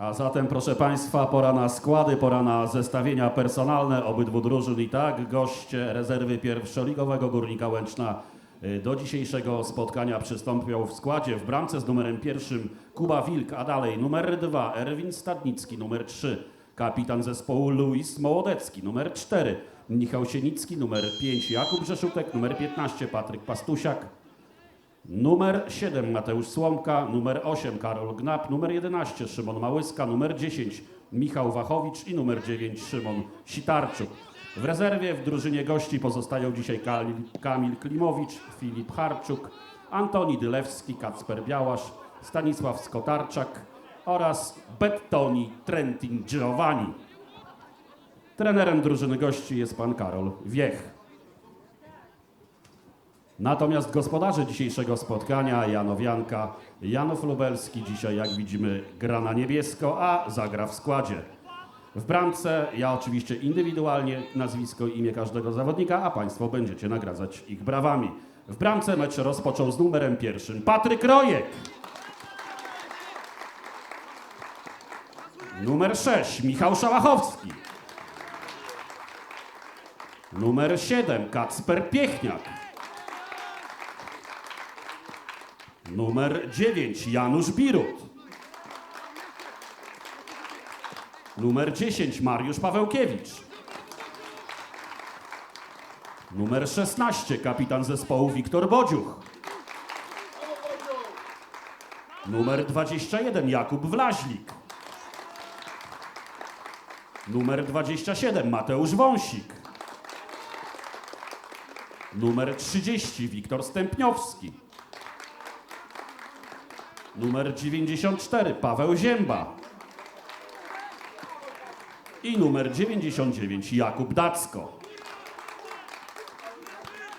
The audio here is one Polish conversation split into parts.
A zatem, proszę Państwa, pora na składy, pora na zestawienia personalne obydwu drużyn. I tak, goście rezerwy pierwszoligowego Górnika Łęczna y, do dzisiejszego spotkania przystąpią w składzie. W bramce z numerem pierwszym Kuba Wilk, a dalej numer dwa Erwin Stadnicki, numer trzy kapitan zespołu Luis Mołodecki, numer cztery Michał Sienicki, numer pięć Jakub Rzeszutek, numer 15 Patryk Pastusiak, Numer 7 Mateusz Słomka, numer 8 Karol Gnap, numer 11 Szymon Małyska, numer 10 Michał Wachowicz i numer 9 Szymon Sitarczuk. W rezerwie w drużynie gości pozostają dzisiaj Kamil Klimowicz, Filip Harczuk, Antoni Dylewski, Kacper Białasz, Stanisław Skotarczak oraz Bettoni Trentin Giovanni. Trenerem drużyny gości jest pan Karol Wiech. Natomiast gospodarze dzisiejszego spotkania, Janowianka, Janów Lubelski, dzisiaj jak widzimy gra na niebiesko, a zagra w składzie. W bramce ja oczywiście indywidualnie nazwisko i imię każdego zawodnika, a Państwo będziecie nagradzać ich brawami. W bramce mecz rozpoczął z numerem pierwszym Patryk Rojek. Numer 6 Michał Szałachowski. Numer 7 Kacper Piechniak. Numer 9 Janusz Birut. Numer 10 Mariusz Pawełkiewicz. Numer 16 kapitan zespołu Wiktor Bodziuch. Numer 21 Jakub Wlaźlik. Numer 27 Mateusz Wąsik. Numer 30 Wiktor Stępniowski. Numer 94 Paweł Zięba. I numer 99 Jakub Dacko.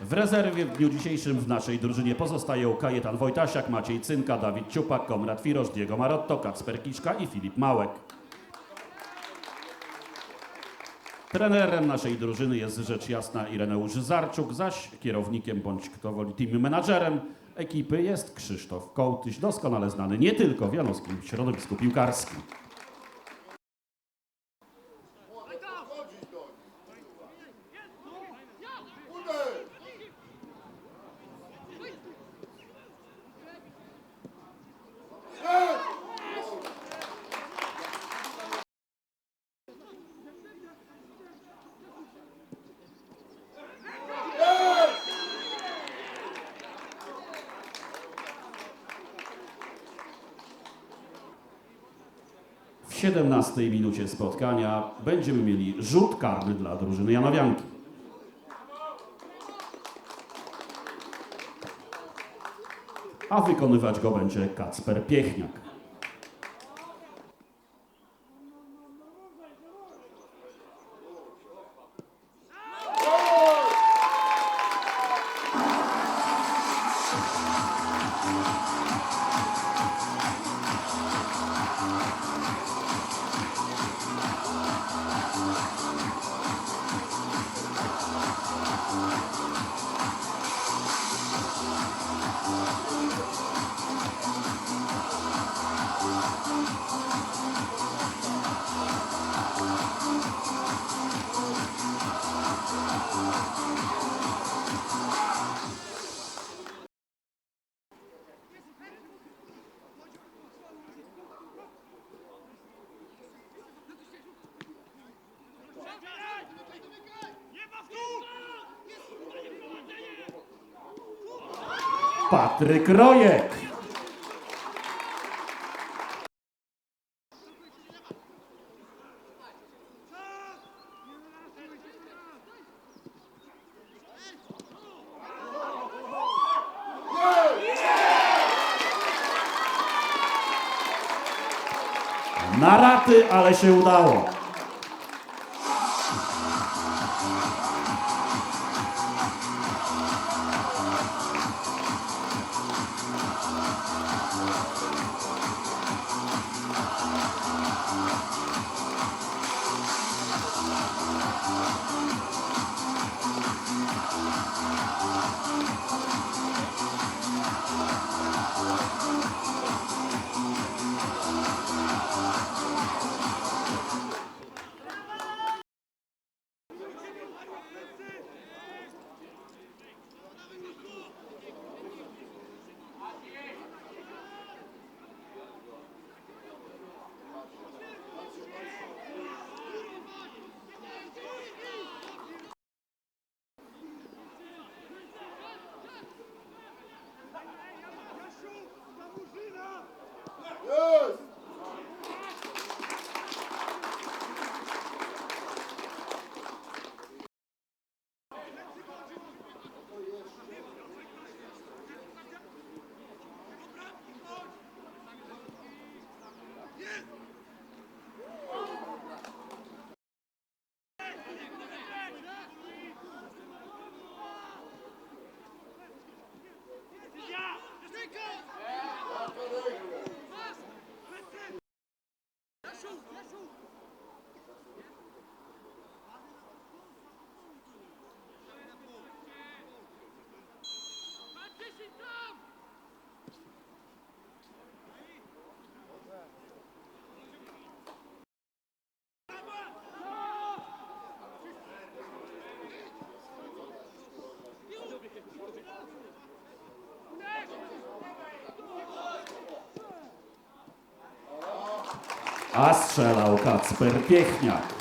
W rezerwie w dniu dzisiejszym w naszej drużynie pozostają Kajetan Wojtasiak, Maciej Cynka, Dawid Ciupak, Konrad Firosz, Diego Marotto, Kacper Kiszka i Filip Małek. Trenerem naszej drużyny jest rzecz jasna Ireneusz Zarczuk, zaś kierownikiem bądź kto woli team menadżerem ekipy jest Krzysztof Kołtyś, doskonale znany nie tylko w janowskim środowisku piłkarskim. W 17 minucie spotkania będziemy mieli rzut karny dla drużyny Janowianki. A wykonywać go będzie Kacper Piechniak. Patryk Rojek. Na raty, ale się udało. Пошел, пошел. A strzelał Kacper Piechniak.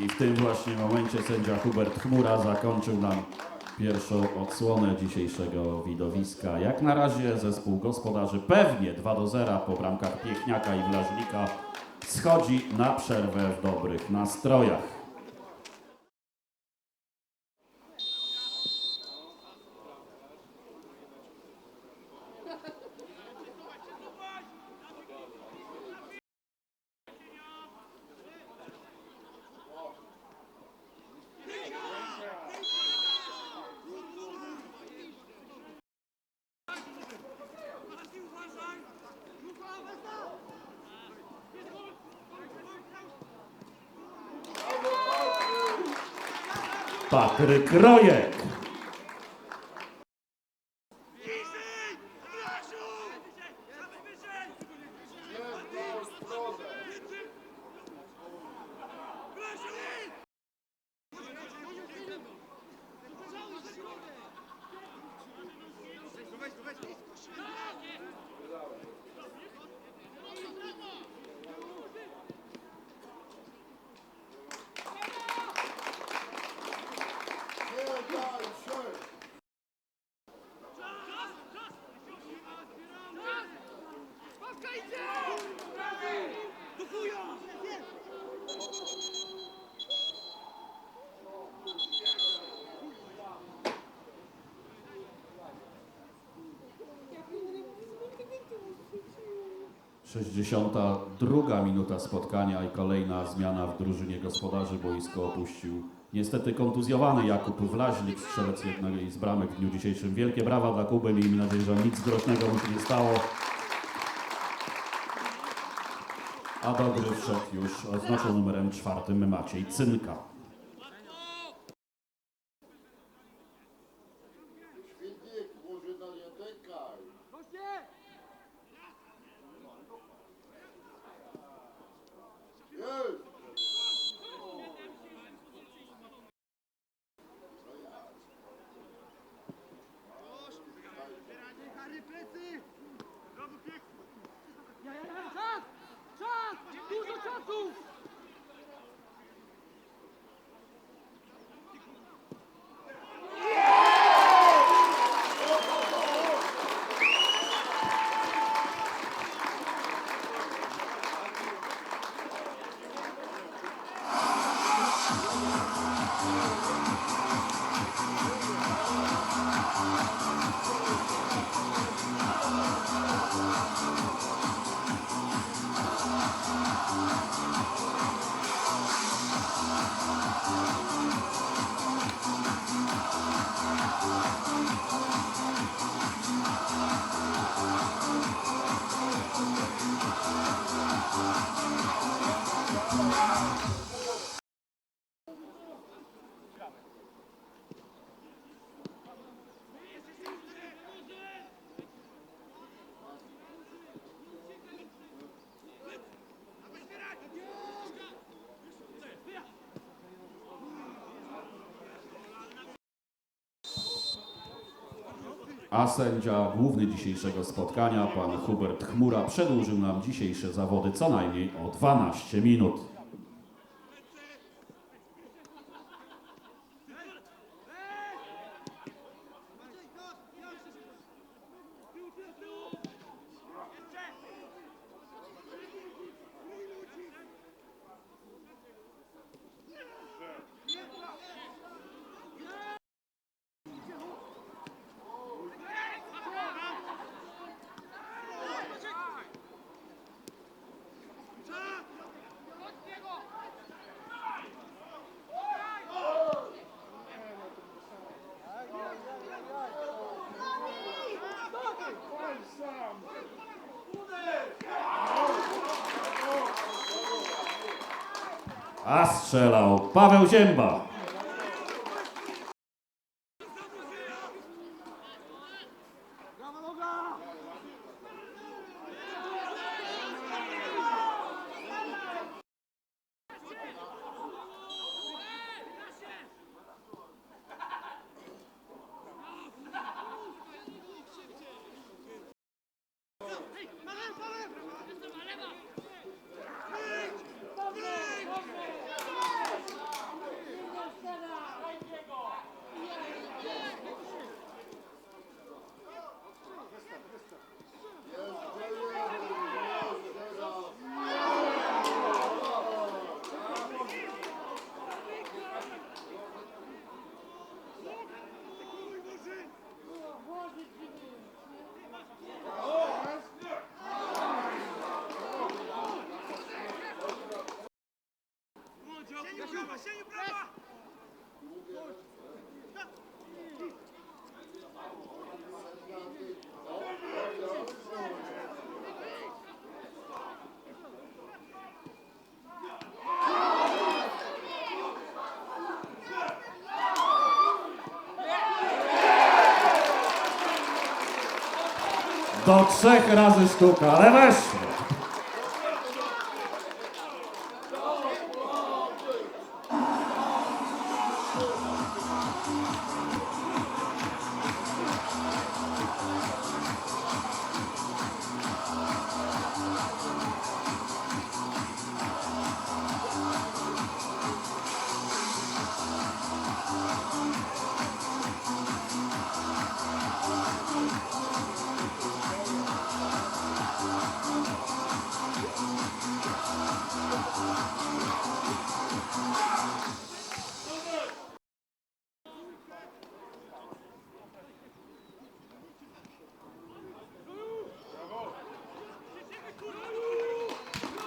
I w tym właśnie momencie sędzia Hubert Chmura zakończył nam pierwszą odsłonę dzisiejszego widowiska. Jak na razie zespół gospodarzy pewnie 2 do 0 po bramkach Piechniaka i Wlażnika schodzi na przerwę w dobrych nastrojach. Patryk Rojek. 62 minuta spotkania i kolejna zmiana w drużynie gospodarzy. Boisko opuścił niestety kontuzjowany Jakub Wlaźnik, strzelec jednej z bramek w dniu dzisiejszym. Wielkie brawa dla Kuby, miejmy nadzieję, że nic groźnego mu się nie stało. A dobry wszedł już oznaczony numerem czwartym Maciej Cynka. A sędzia główny dzisiejszego spotkania, pan Hubert Chmura, przedłużył nam dzisiejsze zawody co najmniej o 12 minut. A strzelał Paweł Zięba. Brawa noga! Jeszcze jeden, jeszcze raz. Do trzech razy sztuka, ale weszło.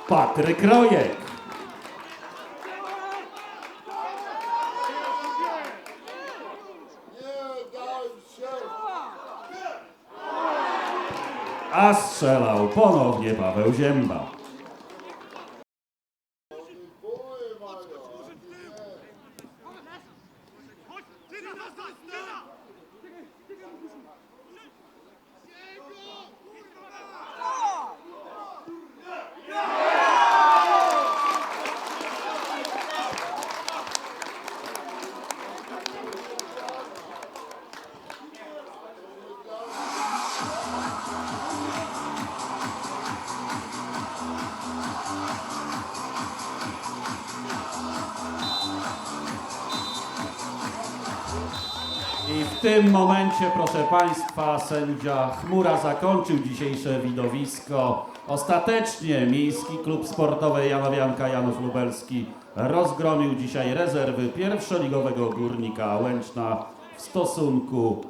Patryk Rojek. A strzelał ponownie Paweł Zięba. Tym momencie, proszę Państwa, sędzia Chmura zakończył dzisiejsze widowisko. Ostatecznie Miejski Klub Sportowy Janowianka Janów Lubelski rozgromił dzisiaj rezerwy pierwszoligowego Górnika Łęczna w stosunku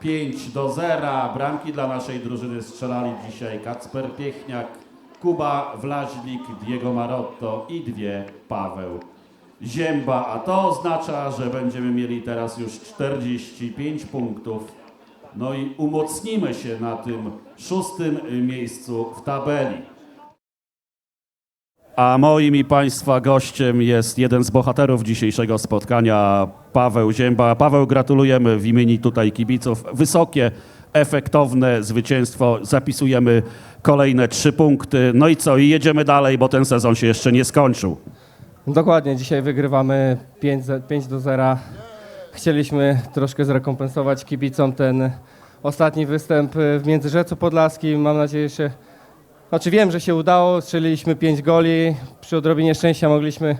5 do 0. Bramki dla naszej drużyny strzelali dzisiaj Kacper Piechniak, Kuba Wlaźlik, Diego Marotto i dwie Paweł Zięba, a to oznacza, że będziemy mieli teraz już 45 punktów. No i umocnimy się na tym szóstym miejscu w tabeli. A moim i Państwa gościem jest jeden z bohaterów dzisiejszego spotkania, Paweł Zięba. Paweł, gratulujemy w imieniu tutaj kibiców. Wysokie, efektowne zwycięstwo. Zapisujemy kolejne trzy punkty. No i co? I jedziemy dalej, bo ten sezon się jeszcze nie skończył. Dokładnie, dzisiaj wygrywamy 5, ze- 5 do 0. Chcieliśmy troszkę zrekompensować kibicom ten ostatni występ y, w Międzyrzecu Podlaskim. Mam nadzieję, że... Znaczy wiem, że się udało, strzeliliśmy 5 goli. Przy odrobinie szczęścia mogliśmy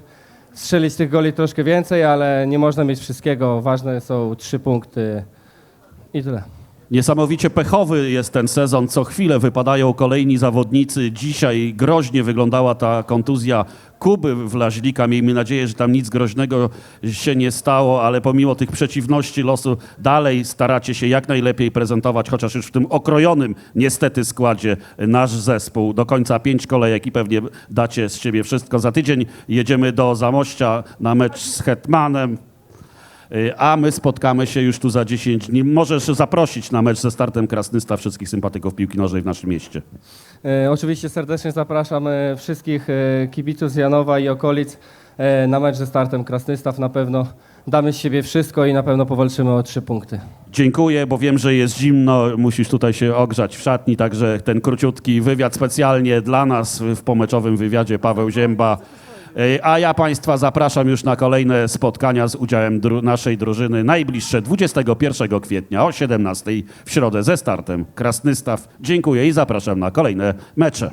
strzelić tych goli troszkę więcej, ale nie można mieć wszystkiego. Ważne są trzy punkty i tyle. Niesamowicie pechowy jest ten sezon. Co chwilę wypadają kolejni zawodnicy. Dzisiaj groźnie wyglądała ta kontuzja Kuby Wlaźlika. Miejmy nadzieję, że tam nic groźnego się nie stało, ale pomimo tych przeciwności losu dalej staracie się jak najlepiej prezentować, chociaż już w tym okrojonym niestety składzie nasz zespół. Do końca pięć kolejek i pewnie dacie z siebie wszystko. Za tydzień jedziemy do Zamościa na mecz z Hetmanem. Y, A my spotkamy się już tu za 10 dni. Możesz zaprosić na mecz ze startem Krasnysta wszystkich sympatyków piłki nożnej w naszym mieście. E, Oczywiście serdecznie zapraszam e, wszystkich e, kibiców z Janowa i okolic e, na mecz ze startem Krasnystaw. Na pewno damy z siebie wszystko i na pewno powalczymy o trzy punkty. Dziękuję, bo wiem, że jest zimno, musisz tutaj się ogrzać w szatni, także ten króciutki wywiad specjalnie dla nas w pomeczowym wywiadzie Paweł Zięba. Y, A ja Państwa zapraszam już na kolejne spotkania z udziałem dru- naszej drużyny. Najbliższe 21 kwietnia o 17 w środę ze startem Krasnystaw. Dziękuję i zapraszam na kolejne mecze.